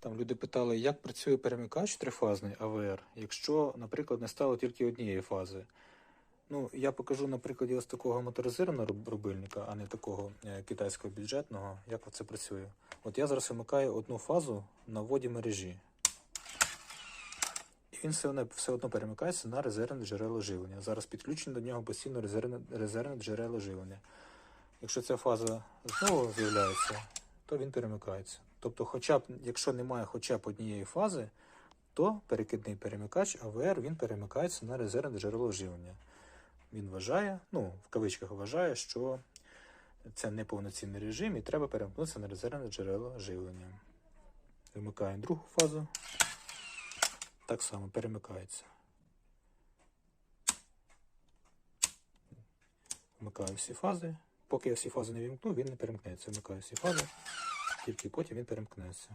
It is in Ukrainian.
Там люди питали, як працює перемикач трифазний АВР, якщо, наприклад, не стало тільки однієї фази. Ну, я покажу на ось такого моторизованого рубильника, а не такого е, китайського бюджетного, як це працює. От я зараз вимикаю одну фазу на вводі мережі. І він все одно, все одно перемикається на резервне джерело живлення. Зараз підключено до нього постійно резервне, резервне джерело живлення. Якщо ця фаза знову з'являється, то він перемикається. Тобто, хоча б, якщо немає хоча б однієї фази, то перекидний перемикач АВР він перемикається на резервне джерело живлення. Він вважає, ну, в кавичках вважає, що це неповноцінний режим і треба перемкнутися на резервне джерело живлення. Вимикаємо другу фазу. Так само перемикається. Вмикаю всі фази. Поки я всі фази не вімкну, він не перемкнеться. Вмикаю всі фази, тільки потім він перемкнеться.